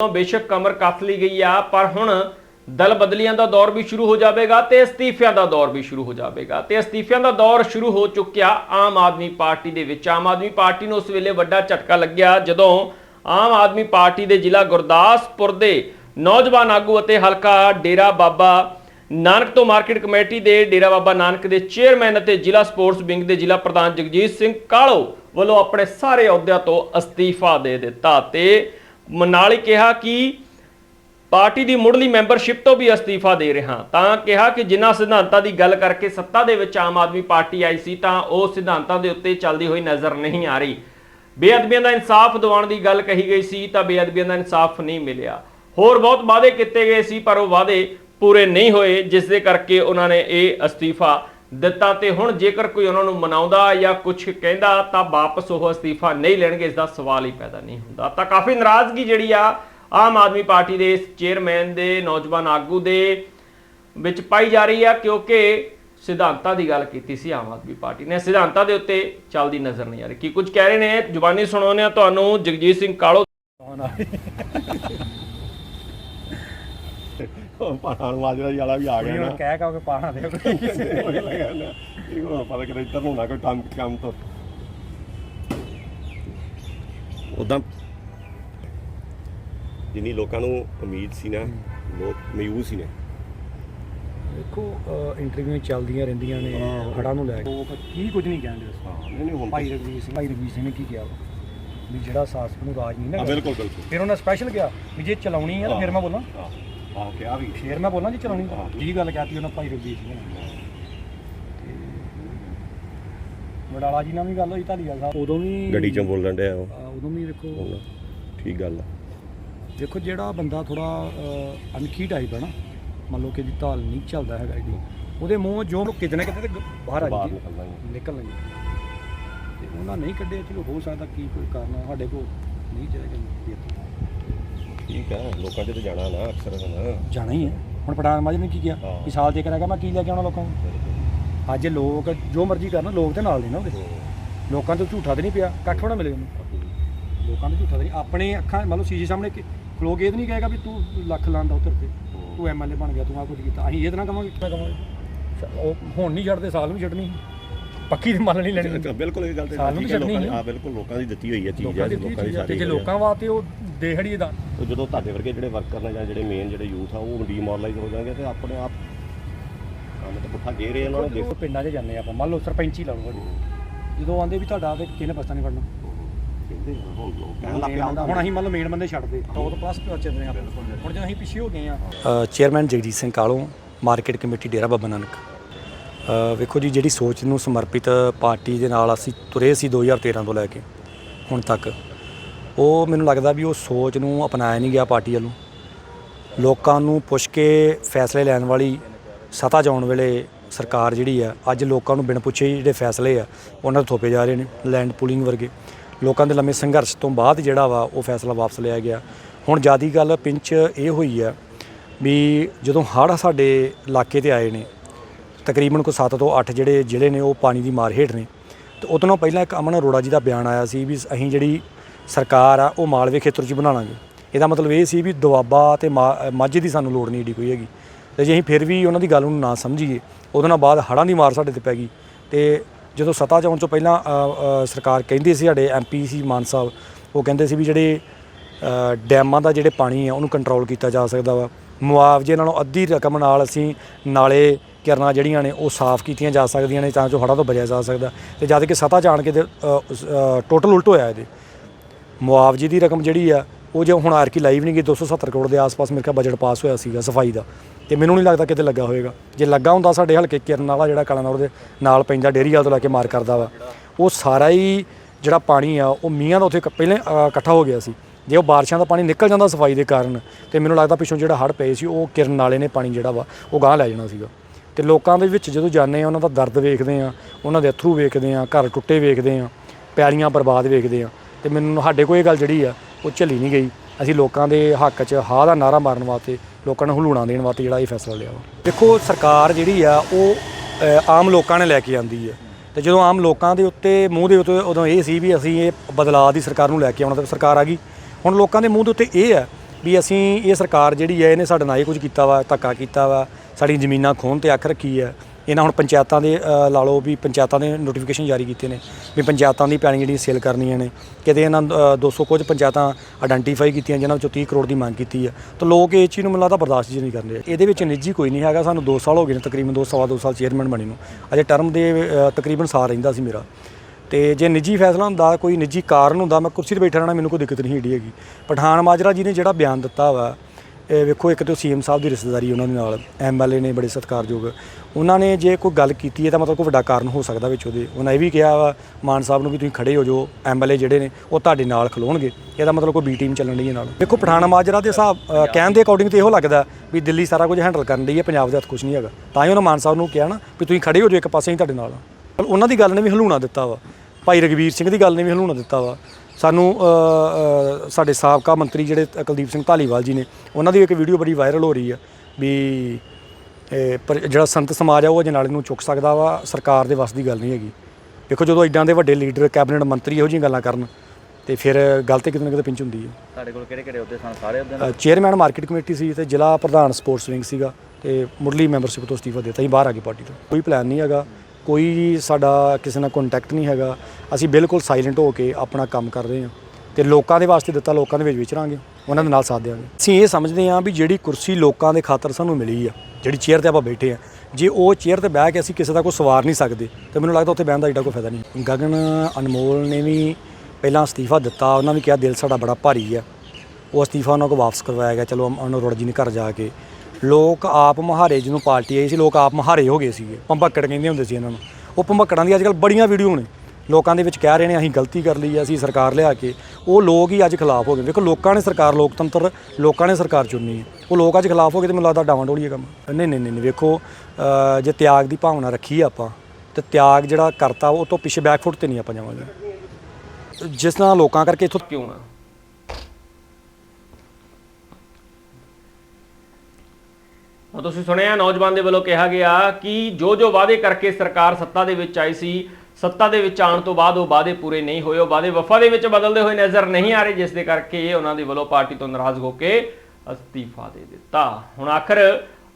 ਤੋਂ ਬੇਸ਼ੱਕ ਕਮਰ ਕੱਸ ਲਈ ਗਈ ਆ, ਪਰ ਹੁਣ ਦਲ ਬਦਲੀਆਂ ਦਾ ਦੌਰ ਵੀ ਸ਼ੁਰੂ ਹੋ ਜਾਵੇਗਾ ਤੇ ਅਸਤੀਫਿਆਂ ਦਾ ਦੌਰ ਵੀ ਸ਼ੁਰੂ ਹੋ ਜਾਵੇਗਾ। ਤੇ ਅਸਤੀਫਿਆਂ ਦਾ ਦੌਰ ਸ਼ੁਰੂ ਹੋ ਚੁੱਕਿਆ ਆਮ ਆਦਮੀ ਪਾਰਟੀ ਦੇ ਵਿੱਚ। ਆਮ ਆਦਮੀ ਪਾਰਟੀ ਨੂੰ ਉਸ ਵੇਲੇ ਵੱਡਾ ਝਟਕਾ ਲੱਗਿਆ ਜਦੋਂ ਆਮ ਆਦਮੀ ਪਾਰਟੀ ਦੇ ਜ਼ਿਲ੍ਹਾ ਗੁਰਦਾਸਪੁਰ ਦੇ ਨੌਜਵਾਨ ਆਗੂ ਅਤੇ ਹਲਕਾ ਡੇਰਾ ਬਾਬਾ ਨਾਨਕ ਤੋਂ ਮਾਰਕੀਟ ਕਮੇਟੀ ਦੇ ਡੇਰਾ ਬਾਬਾ ਨਾਨਕ ਦੇ ਚੇਅਰਮੈਨ ਅਤੇ ਜ਼ਿਲ੍ਹਾ ਸਪੋਰਟਸ ਵਿੰਗ ਦੇ ਜ਼ਿਲ੍ਹਾ ਪ੍ਰਧਾਨ ਜਗਜੀਤ ਸਿੰਘ ਕਾਲੋ ਵੱਲੋਂ ਆਪਣੇ ਸਾਰੇ ਅਹੁਦਿਆਂ ਤੋਂ ਅਸਤੀਫਾ ਦੇ ਦਿੱਤਾ ਤੇ ਮ- ਕਿਹਾ ਕਿ ਪਾਰਟੀ ਦੀ ਮੁੱਢਲੀ ਮੈਂਬਰਸ਼ਿਪ ਤੋਂ ਵੀ ਅਸਤੀਫਾ ਦੇ ਰਿਹਾ। ਤਾਂ ਕਿਹਾ ਕਿ ਜਿਨ੍ਹਾਂ ਸਿਧਾਂਤਾਂ ਦੀ ਗੱਲ ਕਰਕੇ ਸੱਤਾ ਦੇ ਵਿੱਚ ਆਮ ਆਦਮੀ ਪਾਰਟੀ ਆਈ ਸੀ, ਤਾਂ ਉਹ ਸਿਧਾਂਤਾਂ ਦੇ ਉੱਤੇ ਚੱਲਦੀ ਹੋਈ ਨਜ਼ਰ ਨਹੀਂ ਆ ਰਹੀ। ਬੇਅਦਬੀਆਂ ਦਾ ਇਨਸਾਫ ਦਿਵਾਉਣ ਦੀ ਗੱਲ ਕਹੀ ਗਈ ਸੀ, ਤਾਂ ਬੇਅਦਬੀਆਂ ਦਾ ਇਨਸਾਫ ਨਹੀਂ ਮਿਲਿਆ। ਹੋਰ ਬਹੁਤ ਵਾਅਦੇ ਕੀਤੇ ਗਏ ਸੀ, ਪਰ ਉਹ ਵਾਅਦੇ ਪੂਰੇ ਨਹੀਂ ਹੋਏ, ਜਿਸ ਦੇ ਕਰਕੇ ਉਹਨਾਂ ਨੇ ਇਹ ਅਸਤੀਫਾ ਦਿੱਤਾ ਤੇ ਹੁਣ ਜੇਕਰ ਕੋਈ ਉਹਨਾਂ ਨੂੰ ਮਨਾਉਂਦਾ ਜਾਂ ਕੁਝ ਕਹਿੰਦਾ ਤਾਂ ਵਾਪਸ ਉਹ ਅਸਤੀਫਾ ਨਹੀਂ ਲੈਣਗੇ, ਇਸ ਦਾ ਸਵਾਲ ਹੀ ਪੈਦਾ ਨਹੀਂ ਹੁੰਦਾ। ਤਾਂ ਕਾਫੀ ਨਾਰਾਜ਼ਗੀ ਜਿਹੜੀ ਆ, ਆਮ ਆਦਮੀ ਪਾਰਟੀ ਦੇ ਇਸ ਚੇਅਰਮੈਨ ਦੇ, ਨੌਜਵਾਨ ਆਗੂ ਦੇ ਵਿੱਚ ਪਾਈ ਜਾ ਰਹੀ ਆ, ਕਿਉਂਕਿ ਸਿਧਾਂਤਾਂ ਦੀ ਗੱਲ ਕੀਤੀ ਸੀ ਆਮ ਆਦਮੀ ਪਾਰਟੀ ਨੇ। ਸਿਧਾਂਤਾਂ ਦੇ ਉੱਤੇ ਚੱਲਦੀ ਨਜ਼ਰ ਨਹੀਂ ਆ ਰਹੀ। ਕੀ ਕੁਝ ਕਹਿ ਰਹੇ ਨੇ? ਜ਼ੁਬਾਨੀ ਸੁਣਾਉਂਦੇ ਆ ਤੁਹਾਨੂੰ, ਜਗਜੀਤ ਸਿੰਘ ਕਾਲੋ ਪਠਾਨ ਮਾਜਰਾ ਵਾਲਾ ਵੀ ਆ ਗਿਆ ਨਾ। ਕਹਿ ਕਾ ਕੇ ਪਾਣਾ ਦੇ ਕੋਈ ਇਹ ਪਤਾ ਕਿ ਇੱਧਰ ਨੂੰ ਨਾ ਕੋਈ ਕੰਮ ਕੰਮ ਤੋਂ। ਉਦਾਂ ਜਿੰਨੀ ਲੋਕਾਂ ਨੂੰ ਉਮੀਦ ਸੀ ਨਾ ਲੋਕ ਮਯੂਸ ਹੀ ਨੇ। ਦੇਖੋ ਇੰਟਰਵਿਊ ਚੱਲਦੀਆਂ ਰਹਿੰਦੀਆਂ ਨੇ ਖੜਾ ਨੂੰ ਲੈ ਕੇ। ਉਹ ਕੀ ਕੁਝ ਨਹੀਂ ਕਹਿੰਦੇ ਹਾਂ ਨਹੀਂ ਨਹੀਂ ਹੁਣ ਭਾਈ ਰਗਵੀਰ ਸਿੰਘ ਭਾਈ ਰਗਵੀਰ ਸਿੰਘ ਨੇ ਕੀ ਕਿਹਾ? ਵਾ? ਜਿਹੜਾ ਸਾਸਕ ਨੂੰ ਰਾਜ ਨਹੀਂ ਨਾ। ਬਿਲਕੁਲ ਬਿਲਕੁਲ। ਫਿਰ ਉਹਨਾਂ ਸਪੈਸ਼ਲ ਕਿਹਾ ਵੀ ਜੇ ਚਲਾਉਣੀ ਹੈ ਤਾਂ ਫਿਰ ਮੈਂ ਬੋਲਾਂ। ਹਾਂ ਕਿਹਾ ਵੀ ਫਿਰ ਮੈਂ ਬੋਲਾਂ ਜੇ ਚਲਾਉਣੀ। ਕੀ ਗੱਲ ਕਹਤੀ ਉਹਨਾਂ ਭਾਈ ਰਗਵੀਰ ਸਿੰਘ ਨੇ? ਤੇ ਵਡਾਲਾ ਜੀ ਨਾਲ ਵੀ ਗੱਲ ਹੋਈ ਧਾਲੀਵਾਲ ਸਾਹਿਬ ਉਦੋਂ ਵੀ ਗੱਡੀ ਚੋਂ ਬੋਲਣ ਡਿਆ ਉਹ। ਉਦੋਂ ਵੀ ਦੇਖੋ ਠੀਕ ਗੱਲ ਆ। ਦੇਖੋ ਜਿਹੜਾ ਬੰਦਾ ਥੋੜਾ ਅਨਖੀ ਟਾਈਪ ਹੈ ਨਾ ਮੰਨ ਲਓ ਕਿ ਦੀ ਧਾਲ ਨਹੀਂ ਚੱਲਦਾ ਹੈਗਾ ਇਹਦੀ ਉਹਦੇ ਮੂੰਹ ਜੋ ਕਿਤੇ ਨਾ ਕਿਤੇ ਤੇ ਗ- ਬਾਹਰ ਆ ਬਾਹਰ ਜਾਂਦੀ ਨਿਕਲਦਾ ਹੀ ਨਿਕਲ ਲੈਂਦੀ ਤੇ ਉਹਨਾਂ ਨਹੀਂ ਕੱਢਿਆ ਚਲੋ ਹੋ ਸਕਦਾ ਕੀ ਕੋਈ ਕਾਰਨ ਆ, ਸਾਡੇ ਕੋਲ ਨਹੀਂ ਜਾਏਗਾ ਠੀਕ ਆ ਲੋਕਾਂ 'ਚ ਤਾਂ ਜਾਣਾ ਨਾ ਅਕਸਰ ਹੁਣ। ਜਾਣਾ ਹੀ ਹੈ ਹੁਣ ਪਠਾਨ ਮਾਜਰ ਨੇ ਕੀ ਕਿਹਾ? ਹਾਂ। ਕਿ ਸਾਲ ਤੇ ਕਰਾਂਗਾ ਮੈਂ ਕੀ ਲੈ ਕੇ ਆਉਣਾ ਲੋਕਾਂ ਨੂੰ? ਅੱਜ ਲੋਕ ਜੋ ਮਰਜ਼ੀ ਕਰਨ ਲੋਕ ਤੇ ਨਾਲ ਦੇ ਨਾ ਉਹਦੇ। ਲੋਕਾਂ ਤੋਂ ਝੂਠਾ ਤੇ ਨਹੀਂ ਪਿਆ ਕੱਖ ਹੋਣਾ ਮਿਲੇ ਉਹਨੂੰ। ਲੋਕਾਂ ਤੋਂ ਝੂਠਾ ਤੇ ਨਹੀਂ। ਆਪਣੇ ਅੱਖਾਂ ਮੰਨ ਲਓ ਸੀਜੀ ਸਾਹਮਣੇ ਕਿ- ਖਲੋ ਕੇ ਇਹ ਤਾਂ ਨਹੀਂ ਕਹੇਗਾ ਵੀ ਤੂੰ ਲੱਖ ਲਾਂਦਾ ਉੱਤਰ ਤੇ। ਤੂੰ ਐਮਐਲਏ ਬਣ ਗਿਆ ਤੂੰ ਆ ਕੁਝ ਕੀਤਾ। ਅਸੀਂ ਇਹ ਤਾਂ ਨਾ ਕਵਾਂਗੇ ਕਿਵੇਂ ਕਵਾਂਗੇ? ਉਹ ਹੁਣ ਨਹੀਂ ਛੱਡਦੇ ਸਾਲ ਨੂੰ ਛੱਡਣੀ। ਪੱਕੀ ਦੀ ਮੰਨ ਨਹੀਂ ਲੈਣੀ। ਤਾਂ ਬਿਲਕੁਲ ਇਹ ਗੱਲ ਤੇ ਸਾਨੂੰ ਆ, ਛੱਡਣੀ ਲੋਕਾਂ ਨੇ ਹੈ। ਬਿਲਕੁਲ ਲੋਕਾਂ ਦੀ ਦਿੱਤੀ ਹੋਈ ਹੈ ਚੀਜ਼ ਹੈ ਲੋਕਾਂ ਦੀ ਤੇ ਸਾਰੀ ਜੇ ਲੋਕਾਂ ਵਾਸਤੇ ਉਹ ਦੇਹੜੀ ਦਾ। ਉਹ ਜਦੋਂ ਤੁਹਾਡੇ ਵਰਗੇ ਜਿਹੜੇ ਵਰਕਰ ਨੇ ਜਾਂ ਜਿਹੜੇ ਮੇਨ ਜਿਹੜੇ ਯੂਥ ਆ ਉਹ ਡੀਮੋਰਲਾਈਜ਼ ਹੋ ਜਾਣਗੇ ਤੇ ਆਪਣੇ ਆਪ ਕੰਮ ਤੇ ਪੁੱਠਾ ਗੇ ਰਹੇ ਉਹਨਾਂ ਨੇ ਦੇਖੋ ਪਿੰਡਾਂ 'ਚ ਜਾਂਦੇ ਆਪਾਂ। ਮੰਨ ਲਓ ਸਰਪੰਚੀ ਲਾ ਲਓ ਜਦੋਂ ਆਂਦੇ ਵੀ ਤੁਹਾਡਾ ਤੇ ਕਿਹਨੇ ਪਸਤਾ ਨਹੀਂ ਫੜਨਾ? ਕਹਿੰਦੇ ਹੁਣ ਲੋਕ ਕਹਿਣ ਲੱਗ ਮੇਨ ਪਿਆ ਬੰਦਾ ਹੁਣ ਅਸੀਂ ਮੰਨ ਲਓ ਮੇਨ ਬੰਦੇ ਛੱਡਦੇ। ਟੌਪ ਪਲੱਸ ਤੇ ਚੱਲ ਰਹੇ ਆ। ਹੁਣ ਜਦੋਂ ਅਸੀਂ ਪਿੱਛੇ ਹੋ ਗਏ ਆ। Chairman Jagjit Singh Kahlon market committee Dera Baba Nanak. ਵੇਖੋ ਜੀ, ਜਿਹੜੀ ਸੋਚ ਨੂੰ ਸਮਰਪਿਤ ਪਾਰਟੀ ਦੇ ਨਾਲ ਅਸੀਂ ਤੁਰੇ ਸੀ 2013 ਤੋਂ ਲੈ ਕੇ ਹੁਣ ਤੱਕ, ਉਹ ਮੈਨੂੰ ਲੱਗਦਾ ਵੀ ਉਹ ਸੋਚ ਨੂੰ ਅਪਣਾਇਆ ਨਹੀਂ ਗਿਆ ਪਾਰਟੀ ਵੱਲੋਂ। ਲੋਕਾਂ ਨੂੰ ਪੁੱਛ ਕੇ ਫੈਸਲੇ ਲੈਣ ਵਾਲੀ ਸਤਾ 'ਚ ਵੇਲੇ ਸਰਕਾਰ ਜਿਹੜੀ ਆ, ਅੱਜ ਲੋਕਾਂ ਨੂੰ ਬਿਨ ਪੁੱਛੇ ਜਿਹੜੇ ਫੈਸਲੇ ਆ, ਉਹਨਾਂ ਤੋਂ ਥੋਪੇ ਜਾ ਰਹੇ ਨੇ ਲੈਂਡ ਪੂਲਿੰਗ ਵਰਗੇ। ਲੋਕਾਂ ਦੇ ਲੰਮੇ ਸੰਘਰਸ਼ ਤੋਂ ਬਾਅਦ ਜਿਹੜਾ ਵਾ, ਉਹ ਫੈਸਲਾ ਵਾਪਸ ਲਿਆ ਗਿਆ। ਹੁਣ ਜਿਆਦੀ ਗੱਲ ਪਿੰਚ ਇਹ ਹੋਈ ਆ ਵੀ ਜਦੋਂ ਹੜ੍ਹ ਸਾਡੇ ਇਲਾਕੇ ਤੇ ਆਏ ਨੇ ਤਕਰੀਬਨ ਕੋ 7 ਤੋਂ 8 ਜਿਹੜੇ ਜ਼ਿਲ੍ਹੇ ਨੇ ਉਹ ਪਾਣੀ ਦੀ ਮਾਰ ਹੇਠ ਨੇ। ਤੇ ਉਦੋਂ ਪਹਿਲਾਂ ਇੱਕ ਅਮਨ ਅਰੋੜਾ ਜੀ ਦਾ ਬਿਆਨ ਆਇਆ ਸੀ ਵੀ ਅਸੀਂ ਜਿਹੜੀ ਸਰਕਾਰ ਆ, ਉਹ ਮਾਲਵੇ ਖੇਤਰ 'ਚ ਬਣਾਵਾਂਗੇ ਇਹਦਾ ਮਤਲਬ ਇਹ ਸੀ ਵੀ ਦੁਆਬਾ ਤੇ ਮਾ- ਮਾਝੇ ਦੀ ਸਾਨੂੰ ਲੋੜ ਨਹੀਂ ਏਡੀ ਕੋਈ ਹੈਗੀ। ਤੇ ਜੇ ਅਸੀਂ ਫਿਰ ਵੀ ਉਹਨਾਂ ਦੀ ਗੱਲ ਨੂੰ ਨਾ ਸਮਝੀਏ, ਉਹਦੇ ਨਾਲ ਬਾਅਦ ਹੜ੍ਹਾਂ ਦੀ ਮਾਰ ਸਾਡੇ ਤੇ ਪੈ ਗਈ। ਤੇ ਜਦੋਂ ਸੱਤਾ 'ਚ ਆਉਣ ਤੋਂ ਪਹਿਲਾਂ ਸਰਕਾਰ ਕਹਿੰਦੀ ਸੀ ਸਾਡੇ ਐਮਪੀ ਸੀ ਮਾਨ ਸਾਹਿਬ, ਉਹ ਕਹਿੰਦੇ ਸੀ ਵੀ ਜਿਹੜੇ ਡੈਮਾਂ ਦਾ ਜਿਹੜੇ ਪਾਣੀ ਆ, ਉਹਨੂੰ ਕੰਟਰੋਲ ਕੀਤਾ ਜਾ ਸਕਦਾ ਵਾ। ਮੁਆਵਜ਼ੇ ਨਾਲੋਂ ਅੱਧੀ ਰਕਮ ਨਾਲ ਅਸੀਂ ਨਾਲੇ ਕਿਰਨਾਂ ਜਿਹੜੀਆਂ ਨੇ ਉਹ ਸਾਫ਼ ਕੀਤੀਆਂ ਜਾ ਸਕਦੀਆਂ ਨੇ ਤਾਂ ਜੋ ਹੜ੍ਹਾਂ ਤੋਂ ਬਚਿਆ ਜਾ ਸਕਦਾ। ਤੇ ਜਦ ਕਿ ਸੱਤਾ ਜਾਣ ਕੇ ਟੋਟਲ ਉਲਟ ਹੋਇਆ ਇਹਦੇ। ਮੁਆਵਜ਼ੇ ਦੀ ਰਕਮ ਜਿਹੜੀ ਆ, ਉਹ ਜੇ ਹੁਣ ਆਰਕੀ ਲਾਈਵ ਨਹੀਂ ਗਈ 270 ਕਰੋੜ ਦੇ ਆਸ-ਪਾਸ ਮੇਰੇ ਖਿਆਲ ਬਜਟ ਪਾਸ ਹੋਇਆ ਸੀਗਾ ਸਫ਼ਾਈ ਦਾ। ਤੇ ਮੈਨੂੰ ਨਹੀਂ ਲੱਗਦਾ ਕਿਤੇ ਲੱਗਾ ਹੋਵੇਗਾ। ਜੇ ਲੱਗਾ ਹੁੰਦਾ ਸਾਡੇ ਹਲਕੇ ਕਿਰਨ ਵਾਲਾ ਜਿਹੜਾ ਕਲਾਨੌਰ ਦੇ ਨਾਲ ਪੈਂਦਾ ਡੇਰੀ ਵਾਲ ਤੋਂ ਲੈ ਕੇ ਮਾਰ ਕਰਦਾ ਵਾ, ਉਹ ਸਾਰਾ ਹੀ ਜਿਹੜਾ ਪਾਣੀ ਆ, ਉਹ ਮੀਂਹਾਂ ਦਾ ਉੱਥੇ ਕ- ਪਹਿਲੇ ਇਕੱਠਾ ਹੋ ਗਿਆ ਸੀ। ਜੇ ਉਹ ਬਾਰਿਸ਼ਾਂ ਦਾ ਪਾਣੀ ਨਿਕਲ ਜਾਂਦਾ ਸਫ਼ਾਈ ਦੇ ਕਾਰਨ, ਤੇ ਮੈਨੂੰ ਲੱਗਦਾ ਪਿੱਛੋਂ ਜਿਹੜਾ ਹੜ੍ਹ ਪਏ ਸੀ, ਉਹ ਕਿਰਨ ਨਾਲੇ ਨੇ ਪਾਣੀ ਜਿਹੜਾ ਵਾ, ਉਹ ਗਾਂਹ ਲੈ ਜਾਣਾ ਸੀਗਾ। ਤੇ ਲੋਕਾਂ ਦੇ ਵਿੱਚ ਜਦੋਂ ਜਾਂਦੇ ਆ, ਉਹਨਾਂ ਦਾ ਦਰਦ ਵੇਖਦੇ ਆ, ਉਹਨਾਂ ਦੇ ਅਥਰੂ ਵੇਖਦੇ ਆ, ਘਰ ਟੁੱਟੇ ਵੇਖਦੇ ਆ, ਪੈਲੀਆਂ ਬਰਬਾਦ ਵੇਖਦੇ ਆ, ਤੇ ਮੈਨੂੰ ਸਾਡੇ ਕੋਲ ਇਹ ਗੱਲ ਜਿਹੜੀ ਆ, ਉਹ ਝੱਲੀ ਨਹੀਂ ਗਈ। ਅਸੀਂ ਲੋਕਾਂ ਦੇ ਹੱਕ 'ਚ ਹਾਂ ਦਾ ਨਾਰਾ ਮਾਰਨ ਵਾਸਤੇ, ਲੋਕਾਂ ਨੂੰ ਹਲੂਣਾ ਦੇਣ ਵਾਸਤੇ ਜਿਹੜਾ ਇਹ ਫੈਸਲਾ ਲਿਆ ਵਾ। ਦੇਖੋ, ਸਰਕਾਰ ਜਿਹੜੀ ਆ, ਉਹ ਆਮ ਲੋਕਾਂ ਨੇ ਲੈ ਕੇ ਆਂਦੀ ਆ। ਤੇ ਜਦੋਂ ਆਮ ਲੋਕਾਂ ਦੇ ਉੱਤੇ, ਮੂੰਹ ਦੇ ਉੱਤੇ ਉਦੋਂ ਇਹ ਸੀ ਵੀ ਅਸੀਂ ਇਹ ਬਦਲਾਅ ਦੀ ਸਰਕਾਰ ਨੂੰ ਲੈ ਕੇ ਆਉਣਾ, ਤੇ ਸਰਕਾਰ ਆ ਗਈ। ਹੁਣ ਲੋਕਾਂ ਦੇ ਮੂੰਹ ਦੇ ਉੱਤੇ ਇਹ ਆ ਵੀ ਅਸੀਂ ਇਹ ਸਰਕਾਰ ਜਿਹੜੀ ਹੈ ਇਹਨੇ ਸਾਡੇ ਨਾਲ ਇਹ ਕੁਝ ਕੀਤਾ ਵਾ ਧੱਕਾ ਕੀਤਾ ਵਾ ਸਾਡੀਆਂ ਜ਼ਮੀਨਾਂ ਖੋਹਣ ਤੇ ਅੱਖ ਰੱਖੀ ਹੈ। ਇਹਨਾਂ ਹੁਣ ਪੰਚਾਇਤਾਂ ਦੇ ਲਾ ਲਓ ਵੀ ਪੰਚਾਇਤਾਂ ਦੇ ਨੋਟੀਫਿਕੇਸ਼ਨ ਜਾਰੀ ਕੀਤੇ ਨੇ ਵੀ ਪੰਚਾਇਤਾਂ ਦੀ ਪੈਣੀ ਜਿਹੜੀਆਂ ਸੇਲ ਕਰਨੀਆਂ ਨੇ। ਕਿਤੇ ਇਹਨਾਂ ਅ, 200 ਕੁਝ ਪੰਚਾਇਤਾਂ ਆਇਡੈਂਟੀਫਾਈ ਕੀਤੀਆਂ ਜਿਨ੍ਹਾਂ ਵਿੱਚੋਂ 30 ਕਰੋੜ ਦੀ ਮੰਗ ਕੀਤੀ ਹੈ। ਤਾਂ ਲੋਕ ਇਹ ਚੀਜ਼ ਨੂੰ ਮੈਨੂੰ ਲੱਗਦਾ ਬਰਦਾਸ਼ਤ ਜੀ ਨਹੀਂ ਕਰਦੇ। ਇਹਦੇ ਵਿੱਚ ਨਿੱਜੀ ਕੋਈ ਨਹੀਂ ਹੈਗਾ। ਸਾਨੂੰ 2 ਸਾਲ ਹੋ ਗਏ ਨੇ ਤਕਰੀਬਨ 2 ਸਵਾ 2 ਸਾਲ ਚੇਅਰਮੈਨ ਬਣੇ ਨੂੰ। ਅਜੇ ਟਰਮ ਦੇ ਤਕਰੀਬਨ ਸਾਲ ਰਹਿੰਦਾ ਸੀ ਮੇਰਾ। ਤੇ ਜੇ ਨਿੱਜੀ ਫੈਸਲਾ ਹੁੰਦਾ, ਕੋਈ ਨਿੱਜੀ ਕਾਰਨ ਹੁੰਦਾ, ਮੈਂ ਕੁਰਸੀ ਤੇ ਬੈਠਾ ਰਹਿਣਾ, ਮੈਨੂੰ ਕੋਈ ਦਿੱਕਤ ਨਹੀਂ ਏਡੀ ਹੈਗੀ। ਪਠਾਨ ਮਾਜਰਾ ਜੀ ਨੇ ਜਿਹੜਾ ਬਿਆਨ ਦਿੱਤਾ ਵਾ, ਇਹ ਵੇਖੋ, ਇੱਕ ਤਾਂ ਸੀਐਮ ਸਾਹਿਬ ਦੀ ਰਿਸ਼ਤੇਦਾਰੀ ਉਹਨਾਂ ਦੇ ਨਾਲ ਐਮਐਲਏ ਨੇ ਬੜੇ ਸਤਿਕਾਰਯੋਗ। ਉਹਨਾਂ ਨੇ ਜੇ ਕੋਈ ਗੱਲ ਕੀਤੀ ਹੈ, ਤਾਂ ਮਤਲਬ ਕੋਈ ਵੱਡਾ ਕਾਰਨ ਹੋ ਸਕਦਾ ਵਿੱਚ ਉਹਦੇ। ਉਹਨਾਂ ਇਹ ਵੀ ਕਿਹਾ ਵਾ, ਮਾਨ ਸਾਹਿਬ ਨੂੰ ਵੀ ਤੁਸੀਂ ਖੜੇ ਹੋ ਜੋ ਐਮਐਲਏ ਜਿਹੜੇ ਨੇ, ਉਹ ਤੁਹਾਡੇ ਨਾਲ ਖਲੋਣਗੇ। ਇਹਦਾ ਮਤਲਬ ਕੋਈ ਬੀ ਟੀਮ ਚੱਲਣ ਲਈ ਨਾਲ। ਵੇਖੋ, ਪਠਾਨ ਮਾਜਰਾ ਦੇ ਹਿਸਾਬ ਕਹਿਣ ਦੇ ਅਕੋਰਡਿੰਗ ਤੇ ਇਹੋ ਲੱਗਦਾ ਵੀ ਦਿੱਲੀ ਸਾਰਾ ਕੁਝ ਹੈਂਡਲ ਕਰਨ ਲਈ ਹੈ, ਪੰਜਾਬ ਦੇ ਹੱਥ ਕੁਝ ਨਹੀਂ ਹੈਗਾ। ਤਾਂ ਹੀ ਉਹਨਾਂ ਮਾਨ ਸਾਹਿਬ ਨੂੰ ਕਿਹਾ ਨਾ ਵੀ ਤੁਸੀਂ ਖੜੇ ਹੋ ਜੋ ਇੱਕ ਪਾਸੇ ਹੀ ਤੁਹਾਡੇ ਨਾਲ। ਆ। ਉਹਨਾਂ ਦੀ ਗੱਲ ਨੇ ਵੀ ਹਲੂਣਾ ਦਿੱਤਾ ਵਾ। ਭਾਈ ਰਗਵੀਰ ਸਿੰਘ ਦੀ ਗੱਲ ਨੇ ਵੀ ਹਲੂਣਾ ਦਿੱਤਾ ਵਾ। ਸਾਨੂੰ ਸਾਡੇ ਸਾਬਕਾ ਮੰਤਰੀ ਜਿਹੜੇ ਕੁਲਦੀਪ ਸਿੰਘ ਧਾਲੀਵਾਲ ਜੀ ਨੇ ਉਹਨਾਂ ਦੀ ਇੱਕ ਵੀਡੀਓ ਬੜੀ ਵਾਇਰਲ ਹੋ ਰਹੀ ਆ ਵੀ ਪਰ ਜਿਹੜਾ ਸੰਤ ਸਮਾਜ ਆ ਉਹ ਅਜਨਾਲੇ ਨੂੰ ਚੁੱਕ ਸਕਦਾ ਵਾ ਸਰਕਾਰ ਦੇ ਵੱਸ ਦੀ ਗੱਲ ਨਹੀਂ ਹੈਗੀ। ਦੇਖੋ ਜਦੋਂ ਇਦਾਂ ਦੇ ਵੱਡੇ ਲੀਡਰ ਕੈਬਨਿਟ ਮੰਤਰੀ ਇਹੋ ਜਿਹੀਆਂ ਗੱਲਾਂ ਕਰਨ ਤੇ ਫਿਰ ਗੱਲ ਤੇ ਕਿਤੇ ਨਾ ਕਿਤੇ ਪਿੰਚ ਹੁੰਦੀ ਹੈ ਤੁਹਾਡੇ ਕੋਲ ਕਿਹੜੇ ਕਿਹੜੇ ਅਹੁਦੇ ਸਨ? ਸਾਰੇ ਅਹੁਦੇ ਚੇਅਰਮੈਨ ਮਾਰਕੀਟ ਕਮੇਟੀ ਸੀ ਤੇ ਜ਼ਿਲ੍ਹਾ ਪ੍ਰਧਾਨ ਸਪੋਰਟਸ ਵਿੰਗ ਸੀਗਾ ਤੇ ਮੁੱਢਲੀ ਮੈਂਬਰਸ਼ਿਪ ਤੋਂ ਅਸਤੀਫਾ ਦਿੱਤਾ ਸੀ ਬਾਹਰ ਆ ਗਏ ਪਾਰਟੀ ਤੋਂ। ਕੋਈ ਪਲਾਨ ਨਹੀਂ ਹੈਗਾ। ਕੋਈ ਸਾਡਾ ਕਿਸੇ ਨਾਲ ਕੰਟੈਕਟ ਨਹੀਂ ਹੈਗਾ, ਅਸੀਂ ਬਿਲਕੁਲ ਸਾਇਲੈਂਟ ਹੋ ਕੇ ਆਪਣਾ ਕੰਮ ਕਰ ਰਹੇ ਹਾਂ ਤੇ ਲੋਕਾਂ ਦੇ ਵਾਸਤੇ ਦਿੱਤਾ, ਲੋਕਾਂ ਦੇ ਵਿੱਚ ਵਿਚਰਾਂਗੇ, ਉਹਨਾਂ ਦੇ ਨਾਲ ਸਾਥ ਦੇਵਾਂਗੇ। ਅਸੀਂ ਇਹ ਸਮਝਦੇ ਹਾਂ ਵੀ ਜਿਹੜੀ ਕੁਰਸੀ ਲੋਕਾਂ ਦੇ ਖਾਤਰ ਸਾਨੂੰ ਮਿਲੀ ਆ, ਜਿਹੜੀ ਚੇਅਰ ਤੇ ਆਪਾਂ ਬੈਠੇ ਆ ਜੇ ਉਹ ਚੇਅਰ ਤੇ ਬਹਿ ਕੇ ਅਸੀਂ ਕਿਸੇ ਦਾ ਕੋਈ ਸਵਾਰ ਨਹੀਂ ਸਕਦੇ, ਤੇ ਮੈਨੂੰ ਲੱਗਦਾ ਉੱਥੇ ਬਹਿਣ ਦਾ ਏਡਾ ਕੋਈ ਫਾਇਦਾ ਨਹੀਂ। ਗਗਨ ਅਨਮੋਲ ਨੇ ਵੀ ਪਹਿਲਾਂ ਅਸਤੀਫਾ ਦਿੱਤਾ, ਉਹਨਾਂ ਵੀ ਕਿਹਾ ਦਿਲ ਸਾਡਾ ਬੜਾ ਭਾਰੀ ਆ, ਉਹ ਅਸਤੀਫਾ ਉਹਨਾਂ ਕੋਲ ਵਾਪਸ ਕਰਵਾਇਆ ਗਿਆ, ਚਲੋ ਉਹਨਾਂ ਰੋੜ ਜੀ ਨੇ ਘਰ ਜਾ ਕੇ ਲੋਕ ਆਪ ਮਹਾਰੇ ਜਿਹਨੂੰ ਪਾਰਟੀ ਆਈ ਸੀ ਲੋਕ ਆਪ ਮਹਾਰੇ ਹੋ ਗਏ ਸੀਗੇ। ਪੰਭਕੜ ਕਹਿੰਦੇ ਹੁੰਦੇ ਸੀ ਇਹਨਾਂ ਨੂੰ। ਉਹ ਪੰਭਕੜਾਂ ਦੀ ਅੱਜਕੱਲ ਬੜੀਆਂ ਵੀਡੀਓ ਨੇ। ਲੋਕਾਂ ਦੇ ਵਿੱਚ ਕਹਿ ਰਹੇ ਨੇ ਅਸੀਂ ਗਲਤੀ ਕਰ ਲਈ ਅਸੀਂ ਸਰਕਾਰ ਲਿਆ ਕੇ। ਉਹ ਲੋਕ ਹੀ ਅੱਜ ਖਿਲਾਫ ਹੋ ਗਏ। ਦੇਖੋ ਲੋਕਾਂ ਨੇ ਸਰਕਾਰ ਲੋਕਤੰਤਰ ਲੋਕਾਂ ਨੇ ਸਰਕਾਰ ਚੁਣਨੀ ਹੈ। ਉਹ ਲੋਕ ਅੱਜ ਖਿਲਾਫ ਹੋ ਗਏ ਤੇ ਮੈਨੂੰ ਲੱਗਦਾ ਡਾਵਾਂ ਡੋਲੀ ਹੈ ਕੰਮ। ਨਹੀਂ ਨਹੀਂ ਨਹੀਂ ਨਹੀਂ, ਵੇਖੋ ਜੇ ਤਿਆਗ ਦੀ ਭਾਵਨਾ ਰੱਖੀ ਆ ਆਪਾਂ ਤੇ ਤਿਆਗ ਜਿਹੜਾ ਕਰਤਾ ਉਹ ਤੋਂ ਪਿੱਛੇ ਬੈਕਫੁੱਟ ਤੇ ਨਹੀਂ ਆਪਾਂ ਜਾਵਾਂਗੇ। ਜਿਸ ਨਾਲ ਲੋਕਾਂ ਕਰਕੇ ਇੱਥੋਂ ਕਿਉਂ ਆ? ਤਾਂ ਤੁਸੀਂ ਸੁਣਿਆ, ਨੌਜਵਾਨ ਦੇ ਵੱਲੋਂ ਕਿਹਾ ਗਿਆ ਕਿ ਜੋ ਜੋ ਵਾਅਦੇ ਕਰਕੇ ਸਰਕਾਰ ਸੱਤਾ ਦੇ ਵਿੱਚ ਆਈ ਸੀ, ਸੱਤਾ ਦੇ ਵਿੱਚ ਆਉਣ ਤੋਂ ਬਾਅਦ ਉਹ ਵਾਅਦੇ ਪੂਰੇ ਨਹੀਂ ਹੋਏ, ਉਹ ਵਾਅਦੇ ਵਫਾ ਦੇ ਵਿੱਚ ਬਦਲਦੇ ਹੋਏ ਨਜ਼ਰ ਨਹੀਂ ਆ ਰਹੇ, ਜਿਸ ਦੇ ਕਰਕੇ ਉਹਨਾਂ ਦੇ ਵੱਲੋਂ ਪਾਰਟੀ ਤੋਂ ਨਾਰਾਜ਼ ਹੋ ਕੇ ਅਸਤੀਫਾ ਦੇ ਦਿੱਤਾ। ਹੁਣ ਆਖਰ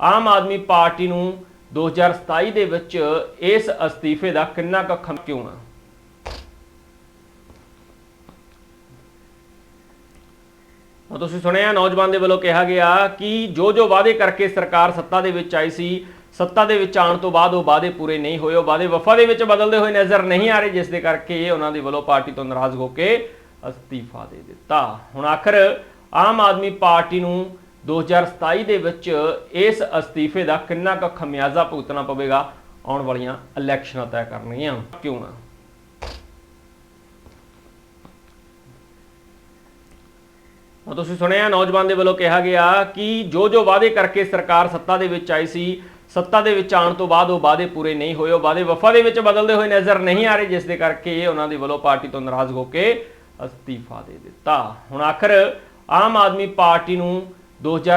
ਆਮ ਆਦਮੀ ਪਾਰਟੀ ਨੂੰ 2027 ਦੇ ਵਿੱਚ ਇਸ ਅਸਤੀਫੇ ਦਾ ਕਿੰਨਾ ਕੁ ਖਮ ਕਿਉਂ ਆ? ਤਾਂ ਤੁਸੀਂ ਸੁਣਿਆ, ਨੌਜਵਾਨ ਦੇ ਵੱਲੋਂ ਕਿਹਾ ਗਿਆ ਕਿ ਜੋ ਜੋ ਵਾਅਦੇ ਕਰਕੇ ਸਰਕਾਰ ਸੱਤਾ ਦੇ ਵਿੱਚ ਆਈ ਸੀ, ਸੱਤਾ ਦੇ ਵਿੱਚ ਆਉਣ ਤੋਂ ਬਾਅਦ ਉਹ ਵਾਅਦੇ ਪੂਰੇ ਨਹੀਂ ਹੋਏ। ਉਹ ਵਾਅਦੇ ਵਫਾ ਦੇ ਵਿੱਚ ਬਦਲਦੇ ਹੋਏ ਨਜ਼ਰ ਨਹੀਂ ਆ ਰਹੇ, ਜਿਸ ਦੇ ਕਰਕੇ ਉਹਨਾਂ ਦੇ ਵੱਲੋਂ ਪਾਰਟੀ ਤੋਂ ਨਾਰਾਜ਼ ਹੋ ਕੇ ਅਸਤੀਫਾ ਦੇ ਦਿੱਤਾ। ਹੁਣ ਆਖਰ ਆਮ ਆਦਮੀ ਪਾਰਟੀ ਨੂੰ 2027 ਦੇ ਵਿੱਚ ਇਸ ਅਸਤੀਫੇ ਦਾ ਕਿੰਨਾ ਕੁ ਖਮਿਆਜ਼ਾ ਭੁਗਤਣਾ ਪਵੇਗਾ? ਆਉਣ ਵਾਲੀਆਂ ਇਲੈਕਸ਼ਨਾਂ ਤੈਅ ਕਰਨਗੀਆਂ ਕਿਉਂ ਨਾ ਤਾਂ ਤੁਸੀਂ ਸੁਣਿਆ, ਨੌਜਵਾਨ ਦੇ ਵੱਲੋਂ ਕਿਹਾ ਗਿਆ ਕਿ ਜੋ ਜੋ ਵਾਅਦੇ ਕਰਕੇ ਸਰਕਾਰ ਸੱਤਾ ਦੇ ਵਿੱਚ ਆਈ ਸੀ, ਸੱਤਾ ਦੇ ਵਿੱਚ ਆਉਣ ਤੋਂ ਬਾਅਦ ਉਹ ਵਾਅਦੇ ਪੂਰੇ ਨਹੀਂ ਹੋਏ। ਉਹ ਵਾਅਦੇ ਵਫਾ ਦੇ ਵਿੱਚ ਬਦਲਦੇ ਹੋਏ ਨਜ਼ਰ ਨਹੀਂ ਆ ਰਹੇ, ਜਿਸ ਦੇ ਕਰਕੇ ਉਹਨਾਂ ਦੇ ਵੱਲੋਂ ਪਾਰਟੀ ਤੋਂ ਨਾਰਾਜ਼ ਹੋ ਕੇ ਅਸਤੀਫਾ ਦੇ ਦਿੱਤਾ। ਹੁਣ ਆਖਰ ਆਮ ਆਦਮੀ ਪਾਰਟੀ ਨੂੰ 2000